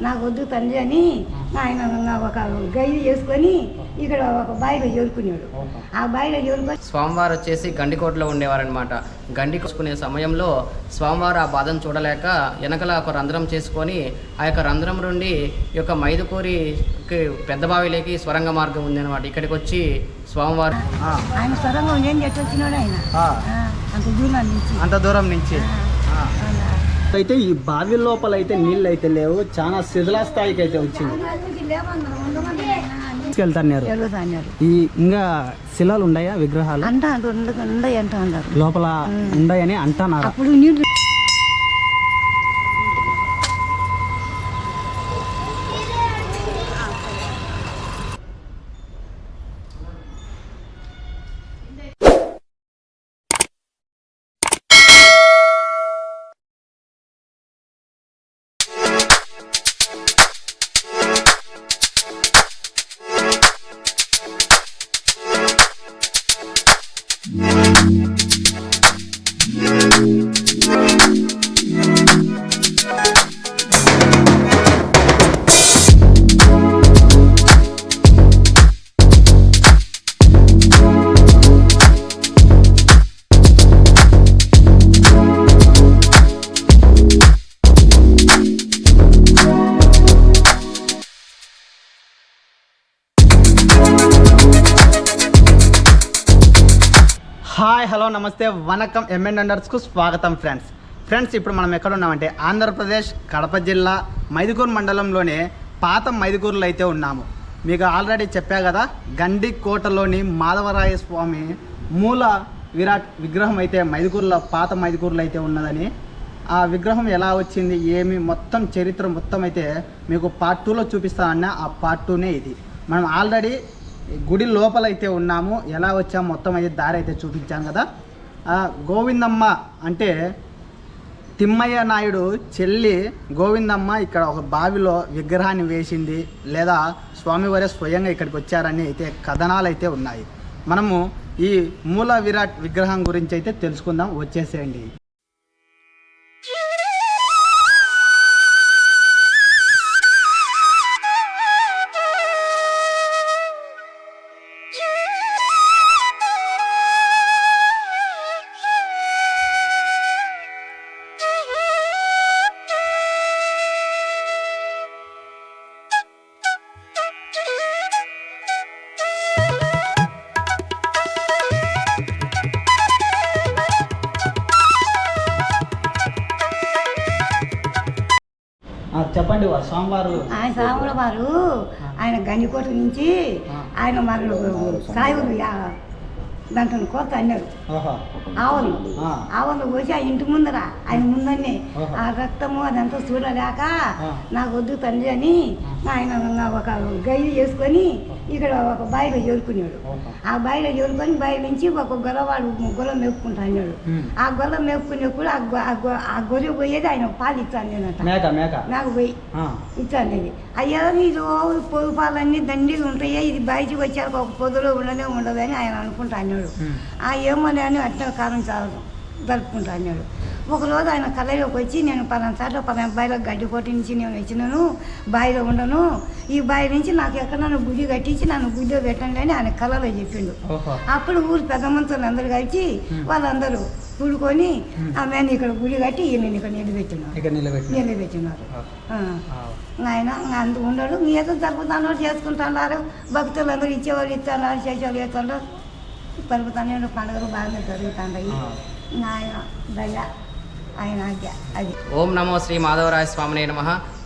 నాకు వద్దు తండ్రి అని ఆయన ఒక గైలు చేసుకొని ఇక్కడ ఒక బావిలో చేరుకున్నాడు ఆ బావిలో చేరుకొని స్వామివారు వచ్చేసి గండికోటలో ఉండేవారనమాట గండి కోసుకునే సమయంలో స్వామివారు ఆ బాధను చూడలేక వెనకల ఒక రంధ్రం చేసుకొని ఆ యొక్క రంధ్రం నుండి ఈ యొక్క మైదుకూరికి పెద్ద బావిలోకి స్వరంగ మార్గం ఉందన్నమాట. ఇక్కడికి వచ్చి స్వామివారు ఆయన సొరంగం ఏం చెట్టు వచ్చినాడు ఆయన? అంత దూరం నుంచి. అంత దూరం నుంచి. అయితే ఈ బావి లోపల అయితే నీళ్ళు అయితే లేవు. చాలా శిథిలా స్థాయికి అయితే వచ్చింది. తీసుకెళ్తారు ఎరుగుతాన్నారు ఈ ఇంకా శిలాలు ఉన్నాయా విగ్రహాలు? లోపల ఉన్నాయని అంటున్నారు. హాయ్ హలో నమస్తే వనకం ఎంఎన్ అండర్స్కు స్వాగతం ఫ్రెండ్స్ ఫ్రెండ్స్ ఇప్పుడు మనం ఎక్కడ ఉన్నామంటే ఆంధ్రప్రదేశ్ కడప జిల్లా మైదుకూరు మండలంలోనే పాత మైదుకూరులో అయితే ఉన్నాము. మీకు ఆల్రెడీ చెప్పా కదా గండి కోటలోని మాధవరాయ స్వామి మూల విరాట్ విగ్రహం అయితే మైదుకూరులో పాత మైదుకూరులో అయితే ఉన్నదని. ఆ విగ్రహం ఎలా వచ్చింది ఏమి మొత్తం చరిత్ర మొత్తం అయితే మీకు పార్ట్ టూలో చూపిస్తానన్న ఆ పార్ట్ టూనే ఇది. మనం ఆల్రెడీ గుడి లోపల అయితే ఉన్నాము. ఎలా వచ్చాం మొత్తం అయితే దారి అయితే చూపించాను కదా. గోవిందమ్మ అంటే తిమ్మయ్య నాయుడు చెల్లి గోవిందమ్మ ఇక్కడ ఒక బావిలో విగ్రహాన్ని వేసింది లేదా స్వామివారే స్వయంగా ఇక్కడికి వచ్చారని అయితే కథనాలు అయితే ఉన్నాయి. మనము ఈ మూల విరాట్ విగ్రహం గురించి అయితే తెలుసుకుందాం. వచ్చేసేయండి. చెప్పండి స్వామివారు. ఆయన సాముల వారు ఆయన గండికోట నుంచి ఆయన మరి సాయుడు దాంట్లో కోత అన్నారు. ఆవులు. ఆవులు పోసి ఆ ఇంటి ముందర ఆయన ముందన్నే ఓహో. ఆ రక్తము అదంతా చూడలేక. నాకు వద్దు తండ్రి అని ఆయన ఒక గైలు చేసుకొని ఇక్కడ ఒక బావిలో చేరుకున్నాడు. ఆ బావిలో చేరుకొని బావి నుంచి ఒక గొల్ల మేపుకుంటా అన్నాడు. ఆ గొల్ల మేపుకునేప్పుడు ఆ గొ- ఆ గొర్రె పోయేది ఆయన పాలు ఇచ్చాను నేనంట నాకు పోయి ఇచ్చాను అయ్యా ఈ రోజు పొదుపు పాలన్నీ దండిగా ఉంటాయా ఇది బయటికి వచ్చాక ఒక పొదులో ఉండనే ఉండదు అని ఆయన అనుకుంటా అన్నాడు. ఆ ఏమోలే అని అట్లా కారం చాలు జరుపుకుంటా అన్నాడు. ఒకరోజు ఆయన కళలోకి వచ్చి నేను పలానా సార్లు పలానా బావిలో గడ్డి కొట్టి నుంచి నేను వచ్చినాను బావిలో ఉండను. ఈ బావి నుంచి నాకు ఎక్కడన్నా గుడి కట్టించి నన్ను గుడిలో పెట్టండి అని ఆయన కళలో చెప్పిండు. అప్పుడు ఊరు పెద్ద మనుషులు అందరూ కలిసి వాళ్ళందరూ కూడుకొని ఆమె ఇక్కడ గుడి కట్టి ఈయన ఇక్కడ నిలబెట్టినారు. నిలబెట్టినారు. ఆయన అంత ఉండడు. ఏదో జరుపుతాను చేసుకుంటున్నారు భక్తులు అందరూ ఇచ్చేవాళ్ళు ఇస్తున్నారు చేసేవాళ్ళు చేస్తున్నారు జరుపుతానే పండుగలు బాగా జరుగుతున్నాయి. ఇంకా ఆయన దయ ఆయన ఆజ్ఞ అది. ఓం నమో శ్రీ మాధవరాయ స్వామినే నమ.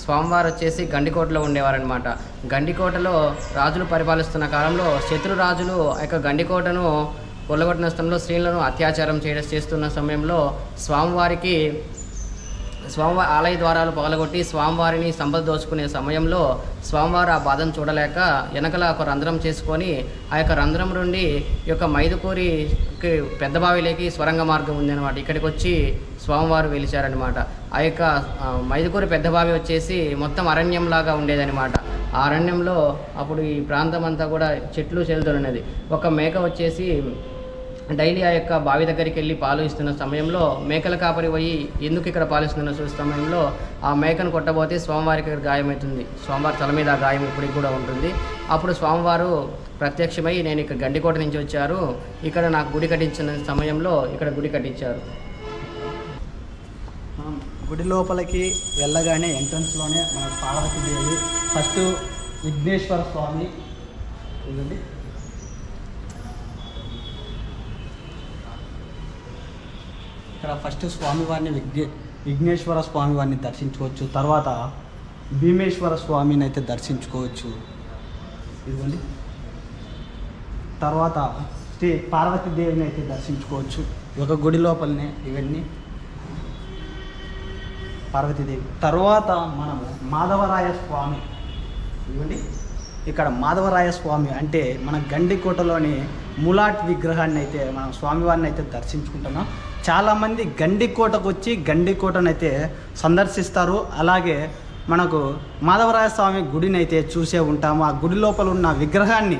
స్వామివారు వచ్చేసి గండికోటలో ఉండేవారనమాట గండికోటలో రాజులు పరిపాలిస్తున్న కాలంలో శత్రు రాజులు ఆ యొక్క గండికోటను కొల్లగొట్టిన స్థలంలో స్త్రీలను అత్యాచారం చేయడం చేస్తున్న సమయంలో స్వామివారికి స్వామివారి ఆలయ ద్వారాలు పగలగొట్టి స్వామివారిని సంపద దోచుకునే సమయంలో స్వామివారు ఆ బాధను చూడలేక వెనకల ఒక రంధ్రం చేసుకొని ఆ యొక్క రంధ్రం నుండి ఈ యొక్క మైదుకూరికి పెద్ద బావిలోకి స్వరంగ మార్గం ఉందన్నమాట. ఇక్కడికి వచ్చి స్వామివారు వెలిచారనమాట ఆ యొక్క మైదుకూరి పెద్ద బావి వచ్చేసి మొత్తం అరణ్యంలాగా ఉండేదనమాట ఆ అరణ్యంలో అప్పుడు ఈ ప్రాంతం అంతా కూడా చెట్లు చేలుతున్నది ఒక మేక వచ్చేసి డైలీ ఆ యొక్క బావి దగ్గరికి వెళ్ళి పాలు ఇస్తున్న సమయంలో మేకల కాపరి పోయి ఎందుకు ఇక్కడ పాలు ఇస్తున్న చూసే సమయంలో ఆ మేకను కొట్టబోతే స్వామివారికి ఇక్కడ గాయమవుతుంది స్వామివారి తల మీద ఆ గాయం ఇప్పటికి కూడా ఉంటుంది. అప్పుడు స్వామివారు ప్రత్యక్షమై నేను ఇక్కడ గండికోట నుంచి వచ్చారు. ఇక్కడ నాకు గుడి కట్టించిన సమయంలో ఇక్కడ గుడి కట్టించారు. గుడి లోపలికి వెళ్ళగానే ఎంట్రన్స్లోనే మన పార్వతి దేవి ఫస్ట్ విఘ్నేశ్వర స్వామి ఇక్కడ ఫస్ట్ స్వామివారిని విఘ్నే విఘ్నేశ్వర స్వామివారిని దర్శించుకోవచ్చు. తర్వాత భీమేశ్వర స్వామిని అయితే దర్శించుకోవచ్చు. ఇదిగోండి. తర్వాత శ్రీ పార్వతీదేవిని అయితే దర్శించుకోవచ్చు. ఒక గుడి లోపలనే ఇవన్నీ. పార్వతీదేవి. తర్వాత మనము మాధవరాయ స్వామి. ఇవ్వండి ఇక్కడ మాధవరాయ స్వామి అంటే మన గండికోటలోని ములాట్ విగ్రహాన్ని అయితే మనం స్వామివారిని అయితే దర్శించుకుంటున్నాం. చాలామంది గండికోటకు వచ్చి గండికోటనైతే సందర్శిస్తారు. అలాగే మనకు మాధవరాయ స్వామి గుడిని అయితే చూసే ఉంటాము. ఆ గుడి లోపల ఉన్న విగ్రహాన్ని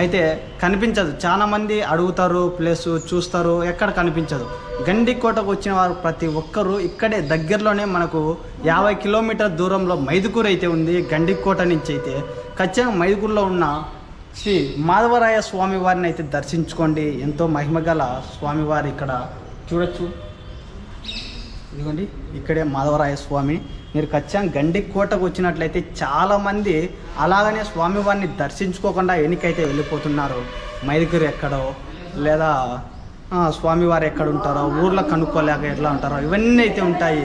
అయితే కనిపించదు. చాలామంది అడుగుతారు ప్లస్ చూస్తారు ఎక్కడ కనిపించదు. గండికోటకు వచ్చిన వారు ప్రతి ఒక్కరూ ఇక్కడే దగ్గరలోనే మనకు యాభై కిలోమీటర్ దూరంలో మైదుకూరు అయితే ఉంది. గండికోట నుంచి అయితే ఖచ్చితంగా మైదుకూరులో ఉన్న శ్రీ మాధవరాయ స్వామి వారిని అయితే దర్శించుకోండి. ఎంతో మహిమగల స్వామివారి ఇక్కడ చూడొచ్చు. ఇదిగోండి ఇక్కడే మాధవరాయ స్వామి. మీరు ఖచ్చితంగా గండి కోటకు వచ్చినట్లయితే చాలామంది అలాగనే స్వామివారిని దర్శించుకోకుండా వెనుకైతే వెళ్ళిపోతున్నారు. మైదుగురు ఎక్కడో లేదా స్వామివారు ఎక్కడ ఉంటారో ఊర్లో కనుక్కోలేక ఎట్లా ఉంటారో ఇవన్నీ అయితే ఉంటాయి.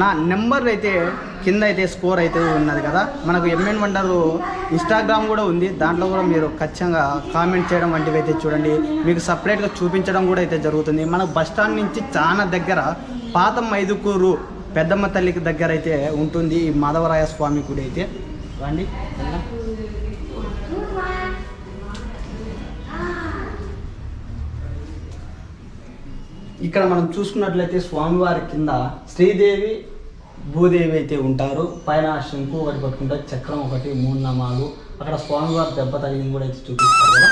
నా నెంబర్ అయితే కింద అయితే స్కోర్ అయితే ఉన్నది కదా. మనకు ఎంఎన్ వండర్ ఇన్స్టాగ్రామ్ కూడా ఉంది. దాంట్లో కూడా మీరు ఖచ్చితంగా కామెంట్ చేయడం వంటివి అయితే చూడండి. మీకు సపరేట్గా చూపించడం కూడా అయితే జరుగుతుంది. మన బస్ స్టాండ్ నుంచి చాలా దగ్గర పాత మైదుకూరు పెద్దమ్మ తల్లికి దగ్గర అయితే ఉంటుంది ఈ మాధవరాయ స్వామి గుడి అయితే. రండి ఇక్కడ మనం చూసుకున్నట్లయితే స్వామివారి కింద శ్రీదేవి భూదేవి అయితే ఉంటారు. పైన శంకు ఒకటి పట్టుకుంటారు చక్రం ఒకటి మూడు నమాలు. అక్కడ స్వామివారి దెబ్బ తగిలింది కూడా అయితే చూపిస్తారు కదా.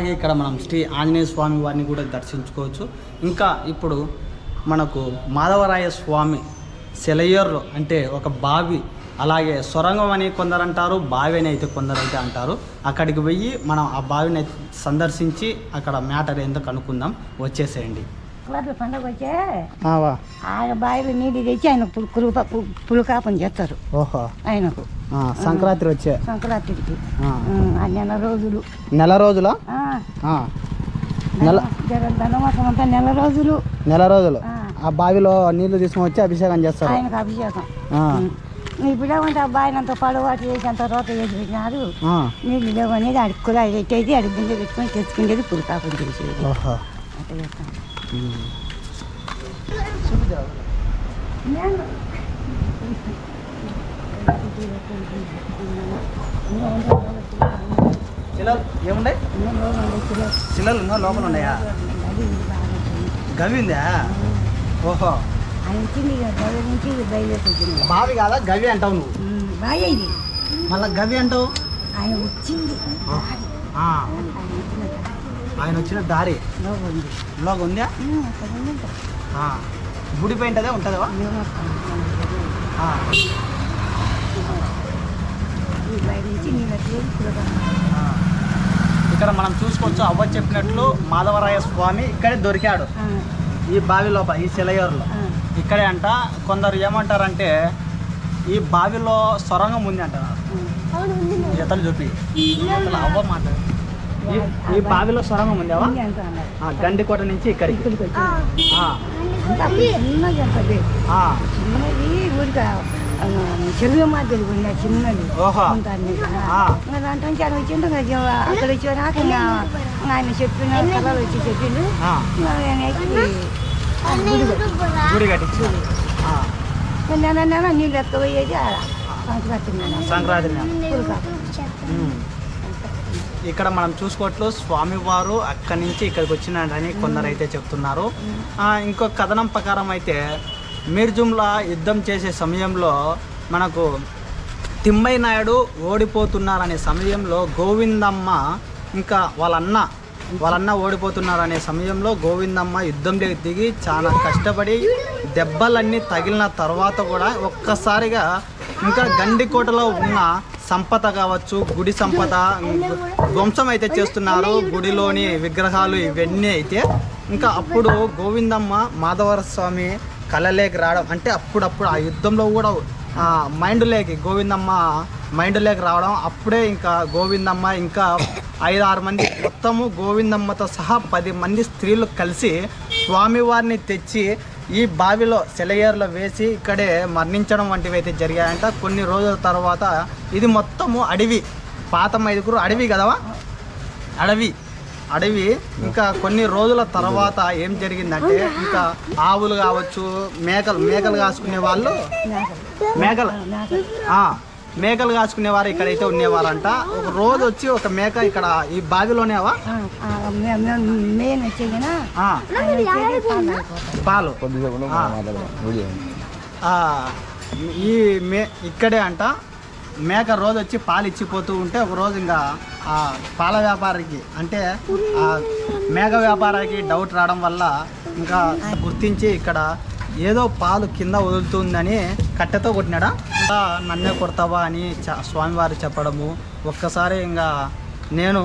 అలాగే ఇక్కడ మనం శ్రీ ఆంజనేయ స్వామి వారిని కూడా దర్శించుకోవచ్చు. ఇంకా ఇప్పుడు మనకు మాధవరాయ స్వామి సెలయ్యూరులో అంటే ఒక బావి అలాగే సొరంగం అని కొందరు అంటారు బావి అని అయితే కొందరు అయితే అంటారు. అక్కడికి పోయి మనం ఆ బావిని అయితే సందర్శించి అక్కడ మ్యాటర్ ఏందో కనుక్కుందాం వచ్చేసేయండి. కులాపి పండగ వచ్చే? ఆయన బావిలో నీళ్ళు తెచ్చి ఆయన పులు పులు- పు- పులుకాపం చేస్తారు. ఓహో. ఆయనకు. ఆ, సంక్రాంతి వచ్చే. సంక్రాంతికి. ఆ. ఆ నెల రోజులు. నెల రోజుల? ఆ, నెల ధనమాసం అంతా నెల రోజులు. నెల రోజులు. ఆ. ఆ బావిలో నీళ్ళు తీసుకొని వచ్చి అభిషేకం చేస్తారు. ఆయనకు అభిషేకం. ఆ. ఇప్పుడు ఏమంటే ఆ బావినంత పడవాటి వేసి అంత రోత వేసి పెట్టినారు. ఆ, నీళ్ళు లేవనేది ఆడికి కులాయి పెట్టేది ఆడికి బిందె పెట్టుకొని తెచ్చుకునేది పులికాపం చేసేది. ఓహో. అట్లా చేస్తాం. శిలలు ఏముండే? శిలలు ఉన్నా లోపల ఉన్నాయా? గవి ఉందా? ఓహో. ఇక బావి కాదా? గవి అంటావు నువ్వు. మళ్ళా గవి అంటావు? ఆయన వచ్చింది. ఆయన వచ్చిన దారి. లోపల ఉంది గుడి ఉంటుందా నేను అట్లా ఆ. ఇక్కడ మనం చూసుకోవచ్చు అవ్వ చెప్పినట్లు మాధవరాయ స్వామి ఇక్కడే దొరికాడు. ఈ బావి లోపల ఈ సెలయూరులో. ఇక్కడే అంట కొందరు ఏమంటారంటే ఈ బావిలో సొరంగం ఉంది. అంటారు జతలు చూపి. అవ్వ మాట. ఈ- ఈ బావిలో సొరంగం ఉంది అవ్వ అంత అన్నారు ఆ, గండికోట నుంచి ఇక్కడికి. చిన్నది ఊరిక చెరువు మాదిరి ఉన్నాయి చిన్నది. ఓహో. ఉంటుంది ఆ. దాంట్లో నుంచి ఆయన వచ్చిండు అక్కడ ఆయన చెప్పిన కళలు వచ్చి చెప్పిండు గుడి కట్టించు. నీళ్ళు ఎక్కబోయేది సంక్రాంతి సంక్రాంతి. ఇక్కడ మనం చూసుకోవట్లు స్వామివారు అక్కడి నుంచి ఇక్కడికి వచ్చినాడని కొందరు అయితే చెప్తున్నారు ఇంకో కథనం ప్రకారం అయితే మీర్జుమ్లా యుద్ధం చేసే సమయంలో మనకు తిమ్మయ్య నాయుడు ఓడిపోతున్నారనే సమయంలో గోవిందమ్మ ఇంకా వాళ్ళన్న వాళ్ళన్న ఓడిపోతున్నారనే సమయంలో గోవిందమ్మ యుద్ధంలోకి దిగి చాలా కష్టపడి దెబ్బలన్నీ తగిలిన తర్వాత కూడా ఒక్కసారిగా ఇంకా గండికోటలో ఉన్న సంపద కావచ్చు గుడి సంపద ధ్వంసం అయితే చేస్తున్నారు. గుడిలోని విగ్రహాలు ఇవన్నీ అయితే ఇంకా అప్పుడు గోవిందమ్మ మాధవర స్వామి కళలేకి రావడం అంటే అప్పుడప్పుడు ఆ యుద్ధంలో కూడా మైండ్ మైండ్లోకి గోవిందమ్మ మైండ్లోకి రావడం. అప్పుడే ఇంకా గోవిందమ్మ ఇంకా ఐదు ఆరు మంది మొత్తము గోవిందమ్మతో సహా పది మంది స్త్రీలు కలిసి స్వామివారిని తెచ్చి ఈ బావిలో సెలయేరులో వేసి ఇక్కడే మరణించడం వంటివి అయితే జరిగాయంట. కొన్ని రోజుల తర్వాత ఇది మొత్తము అడవి. పాత మైదుగురు అడవి కదవా? అడవి. అడవి. ఇంకా కొన్ని రోజుల తర్వాత ఏం జరిగిందంటే ఇంకా ఆవులు కావచ్చు మేకలు మేకలు కాసుకునే వాళ్ళు? మేకలు. మేకలు కాసుకునేవారు ఇక్కడైతే ఉండేవారంట. ఒక రోజు వచ్చి ఒక మేక ఇక్కడ ఈ బావిలోనేవా పాలు ఈ మే ఇక్కడే అంట. మేక రోజు వచ్చి పాలు ఇచ్చిపోతూ ఉంటే ఒక రోజు ఇంకా ఆ పాల వ్యాపారికి అంటే ఆ మేక వ్యాపారికి డౌట్ రావడం వల్ల ఇంకా గుర్తించి ఇక్కడ ఏదో పాలు కింద వదులుతుందని కట్టెతో కొట్టినాడా? ఇంకా నన్నే కొడతావా అని స్వామివారు చెప్పడము. ఒక్కసారి ఇంకా నేను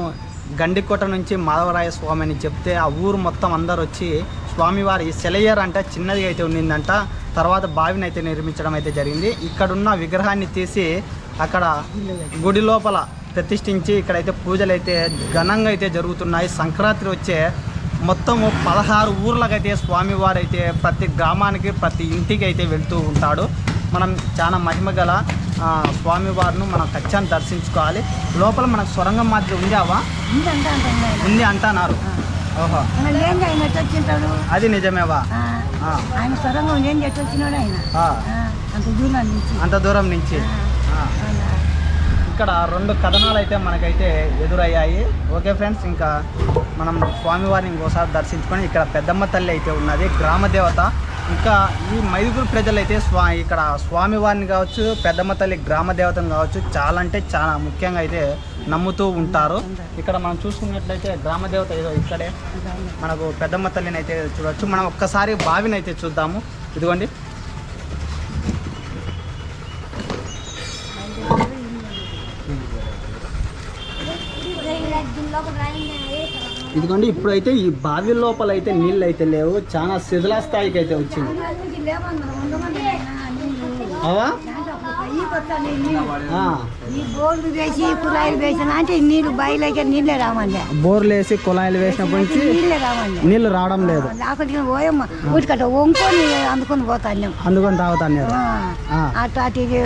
గండికోట నుంచి మాధవరాయ స్వామి అని చెప్తే ఆ ఊరు మొత్తం అందరు వచ్చి స్వామివారి సెలయేర్ అంటే చిన్నది అయితే ఉండిందంట. తర్వాత బావిని అయితే నిర్మించడం అయితే జరిగింది. ఇక్కడున్న విగ్రహాన్ని తీసి అక్కడ గుడి లోపల ప్రతిష్ఠించి ఇక్కడైతే పూజలు అయితే ఘనంగా అయితే జరుగుతున్నాయి. సంక్రాంతి వచ్చే మొత్తము పదహారు ఊర్లకైతే స్వామివారు అయితే ప్రతి గ్రామానికి ప్రతి ఇంటికి అయితే వెళ్తూ ఉంటాడు. మనం చాలా మహిమ గల స్వామివారిని మనం ఖచ్చితంగా దర్శించుకోవాలి. లోపల మనకు సొరంగం మాదిరి ఉందావా. ఉంది అంటున్నారు. ఓహో. అది నిజమేవా ఆయన ఆ, అంత దూరం నుంచి అంత దూరం నుంచి ఆ. అవునా. ఇక్కడ రెండు కథనాలు అయితే మనకైతే ఎదురయ్యాయి. ఓకే ఫ్రెండ్స్ ఇంకా మనం స్వామివారిని ఇంకోసారి దర్శించుకొని ఇక్కడ పెద్దమ్మ తల్లి అయితే ఉన్నది గ్రామ దేవత. ఇంకా ఈ మైదుగురు ప్రజలైతే స్వా ఇక్కడ స్వామివారిని కావచ్చు పెద్దమ్మ తల్లి గ్రామ దేవతను కావచ్చు చాలా అంటే చాలా ముఖ్యంగా అయితే నమ్ముతూ ఉంటారు. ఇక్కడ మనం చూసుకున్నట్లయితే గ్రామ దేవత ఏదో ఇక్కడే మనకు పెద్దమ్మ తల్లిని అయితే చూడవచ్చు మనం ఒక్కసారి బావిని అయితే చూద్దాము. ఇదిగోండి. ఇదిగోండి ఇప్పుడైతే ఈ బావి లోపల అయితే నీళ్ళు అయితే లేవు. చాలా శిథిలా స్థాయికి అయితే వచ్చింది. అవా బోర్లు వేసి కుళాయిలు వేసినప్పటి నుంచి నీళ్ళు రావడం. లేదు. అందుకొని పోతాను అందుకొని తాగుతాను. అటు అటు ఇది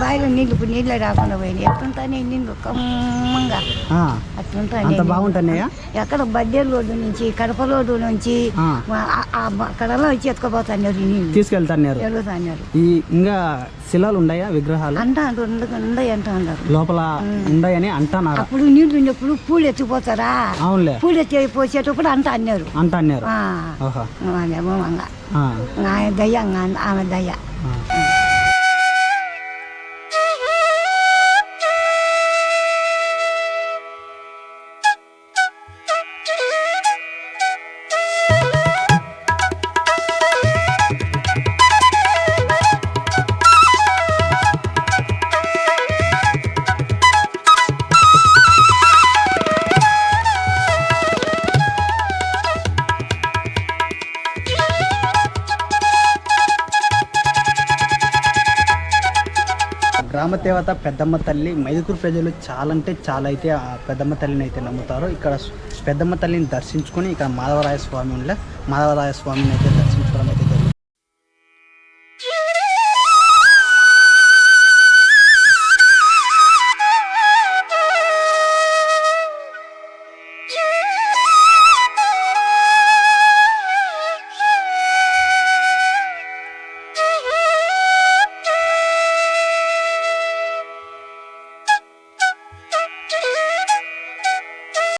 బావిలో నీళ్ళు రాకుండా పోయినాయి. ఎట్లుంటాయి నీళ్ళు కమ్మంగా. అట్లుంటాయి బాగుంటున్నాయా? ఎక్కడ బడ్డేరు రోడ్డు నుంచి కడప రోడ్డు నుంచి కడలో వచ్చి ఎత్తుకుపోతాను ఎరుగుతాను ఈ ఇంకా శిలాలు ఉన్నాయా విగ్రహాలు? అంటా అంటూ అంటా లోపల ఉన్నాయని అంటున్నారు? అప్పుడు నీళ్ళు ఉన్నప్పుడు పూలు ఎత్తుకుపోతారా? అవునులే. పూలు ఎత్తి పోసేటప్పుడు అంట అన్నారు. అంటున్నారు ఆ, ఓహో. అదేమో మంగ ఆ, ఆయన దయ్య ఇంగ ఆమె దయ్య దేవత పెద్దమ్మ తల్లి మైదుకూరు ప్రజలు చాలా అంటే చాలా అయితే ఆ పెద్దమ్మ తల్లిని అయితే నమ్ముతారు. ఇక్కడ పెద్దమ్మ తల్లిని దర్శించుకొని ఇక్కడ మాధవరాయ స్వామి ఉండే మాధవరాయ స్వామిని అయితే దర్శించుకోవడం అయితే